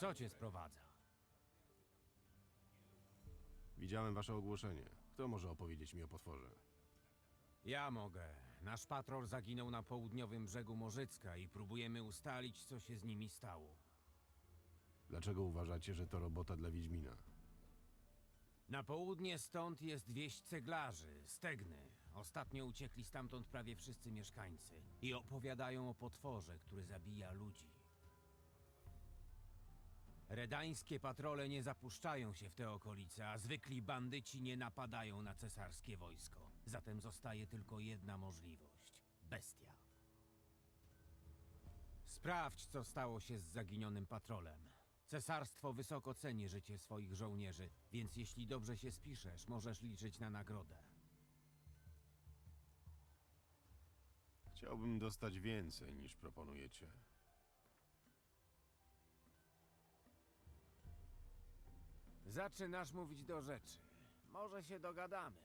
Co cię sprowadza? Widziałem wasze ogłoszenie. Kto może opowiedzieć mi o potworze? Ja mogę. Nasz patrol zaginął na południowym brzegu Morzycka i próbujemy ustalić, co się z nimi stało. Dlaczego uważacie, że to robota dla Wiedźmina? Na południe stąd jest wieś ceglarzy, Stegny. Ostatnio uciekli stamtąd prawie wszyscy mieszkańcy i opowiadają o potworze, który zabija ludzi. Redańskie patrole nie zapuszczają się w te okolice, a zwykli bandyci nie napadają na cesarskie wojsko. Zatem zostaje tylko jedna możliwość bestia. Sprawdź, co stało się z zaginionym patrolem. Cesarstwo wysoko ceni życie swoich żołnierzy, więc jeśli dobrze się spiszesz, możesz liczyć na nagrodę. Chciałbym dostać więcej niż proponujecie. Zaczynasz mówić do rzeczy. Może się dogadamy.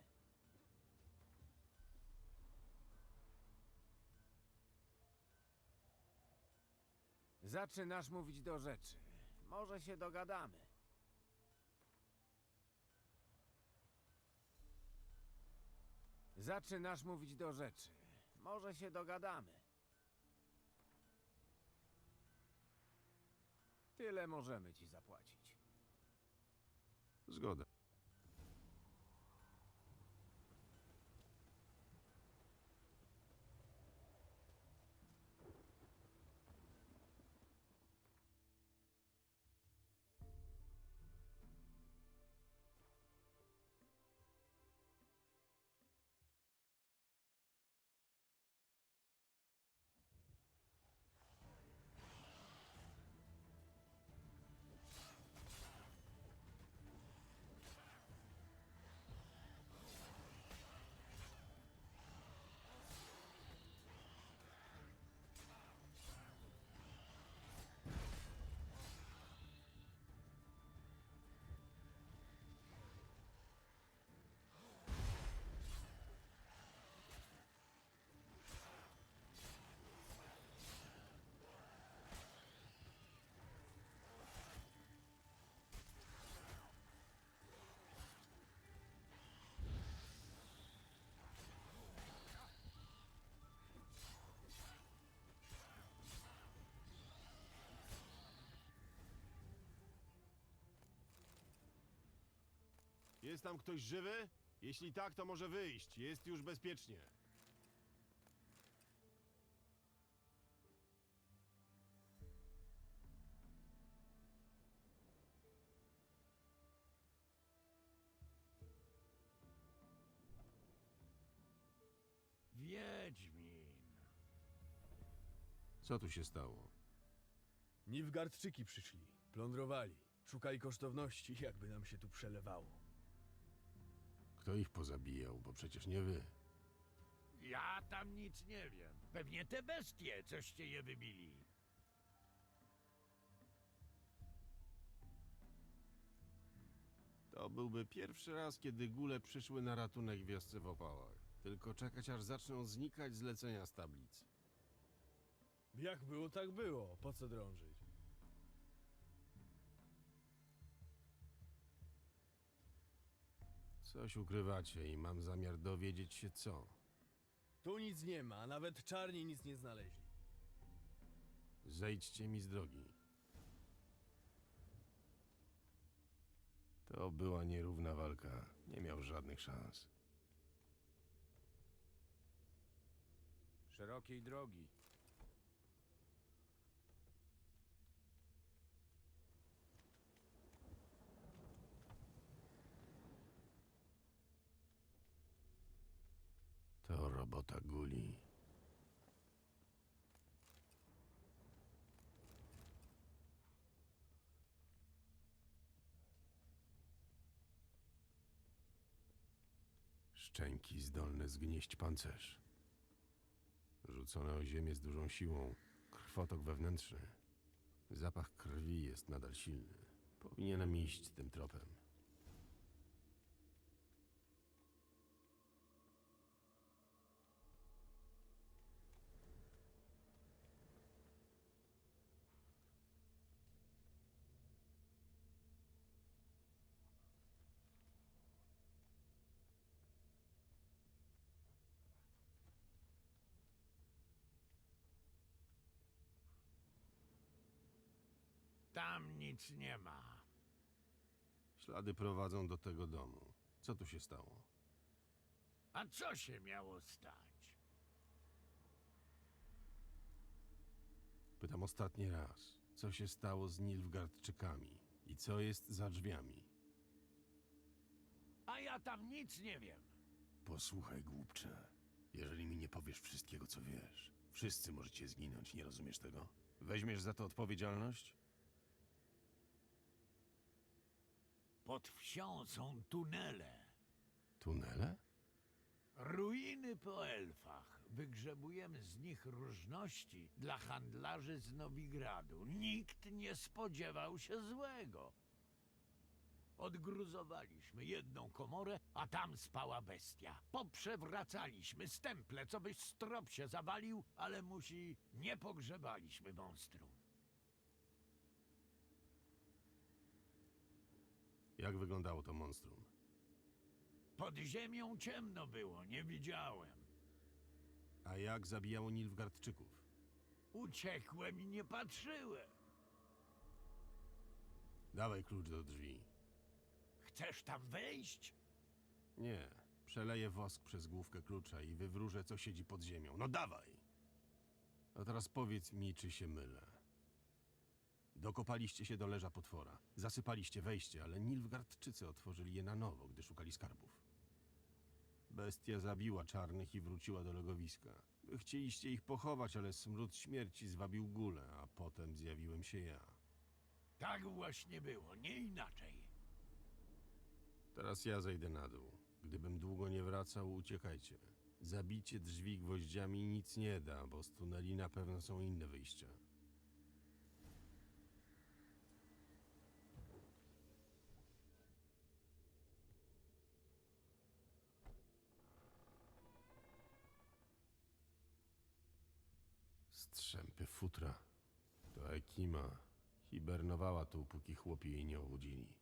Zaczynasz mówić do rzeczy. Może się dogadamy. Zaczynasz mówić do rzeczy. Może się dogadamy. Tyle możemy ci zapłacić. Zgoda. Jest tam ktoś żywy? Jeśli tak, to może wyjść. Jest już bezpiecznie. Wiedźmin. Co tu się stało? Nilfgaardczyki przyszli, plądrowali, szukali kosztowności, jakby nam się tu przelewało. Kto ich pozabijał? Bo przecież nie wy. Ja tam nic nie wiem. Pewnie te bestie, coście je wybili. To byłby pierwszy raz, kiedy góle przyszły na ratunek w wiosce w opałach. Tylko czekać, aż zaczną znikać zlecenia z tablic. Jak było, tak było, po co drążyć? Coś ukrywacie i mam zamiar dowiedzieć się co. Tu nic nie ma, nawet czarni nic nie znaleźli. Zejdźcie mi z drogi. To była nierówna walka. Nie miał żadnych szans. Szerokiej drogi. To robota guli. Szczęki zdolne zgnieść pancerz. Rzucone o ziemię z dużą siłą, krwotok wewnętrzny. Zapach krwi jest nadal silny. Powinienem iść tym tropem. Tam nic nie ma. Ślady prowadzą do tego domu. Co tu się stało? A co się miało stać? Pytam ostatni raz. Co się stało z Nilfgaardczykami? I co jest za drzwiami? A ja tam nic nie wiem. Posłuchaj, głupcze. Jeżeli mi nie powiesz wszystkiego, co wiesz, wszyscy możecie zginąć, nie rozumiesz tego? Weźmiesz za to odpowiedzialność? Pod wsią są tunele. Tunele? Ruiny po elfach. Wygrzebujemy z nich różności dla handlarzy z Nowigradu. Nikt nie spodziewał się złego. Odgruzowaliśmy jedną komorę, a tam spała bestia. Poprzewracaliśmy stemple, co byś strop się zawalił, ale musi nie pogrzebaliśmy monstrum. Jak wyglądało to monstrum? Pod ziemią ciemno było, nie widziałem. A jak zabijało Nilfgaardczyków? Uciekłem i nie patrzyłem. Dawaj klucz do drzwi. Chcesz tam wejść? Nie. Przeleję wosk przez główkę klucza i wywróżę, co siedzi pod ziemią. No dawaj! A teraz powiedz mi, czy się mylę. Dokopaliście się do leża potwora. Zasypaliście wejście, ale Nilfgaardczycy otworzyli je na nowo, gdy szukali skarbów. Bestia zabiła czarnych i wróciła do legowiska. Wy chcieliście ich pochować, ale smród śmierci zwabił gulę, a potem zjawiłem się ja. Tak właśnie było, nie inaczej. Teraz ja zejdę na dół. Gdybym długo nie wracał, uciekajcie. Zabicie drzwi gwoździami nic nie da, bo z tuneli na pewno są inne wyjścia. Strzępy futra. To Ekima. Hibernowała tu, póki chłopi jej nie obudzili.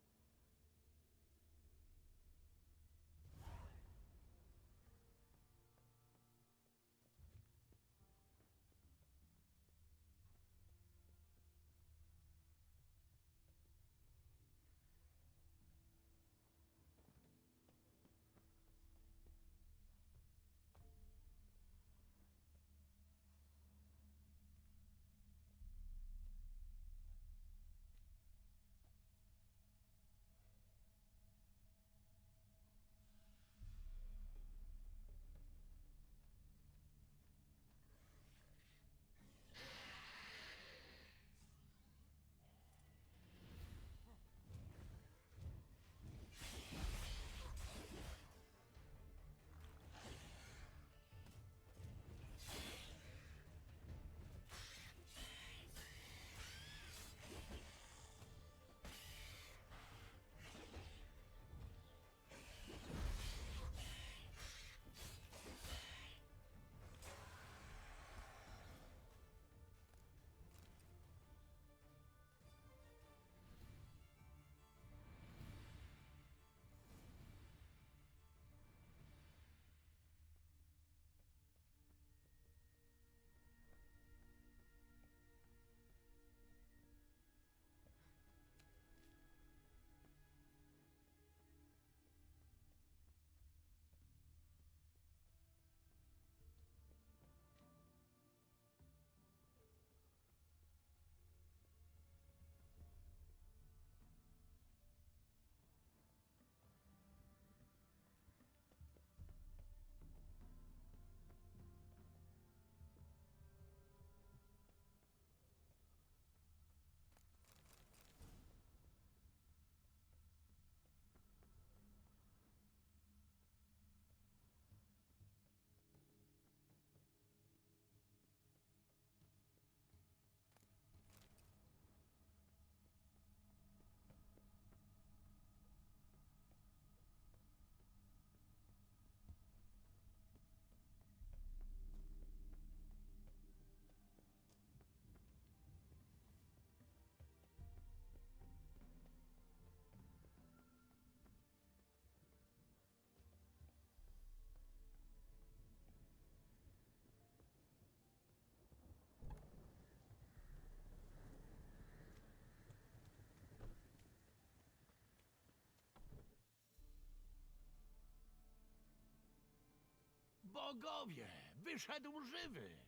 Bogowie! Wyszedł żywy!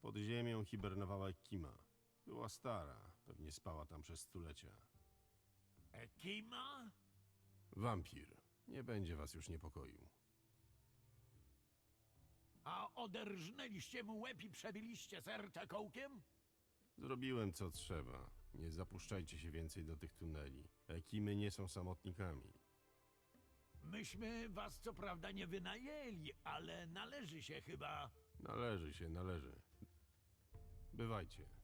Pod ziemią hibernowała Kima. Była stara, pewnie spała tam przez stulecia. Ekima? Wampir. Nie będzie was już niepokoił. A oderżnęliście mu łeb i przebiliście serce kołkiem? Zrobiłem co trzeba. Nie zapuszczajcie się więcej do tych tuneli. Ekimy nie są samotnikami. Myśmy was co prawda nie wynajęli, ale należy się chyba... Należy się, należy. Bywajcie.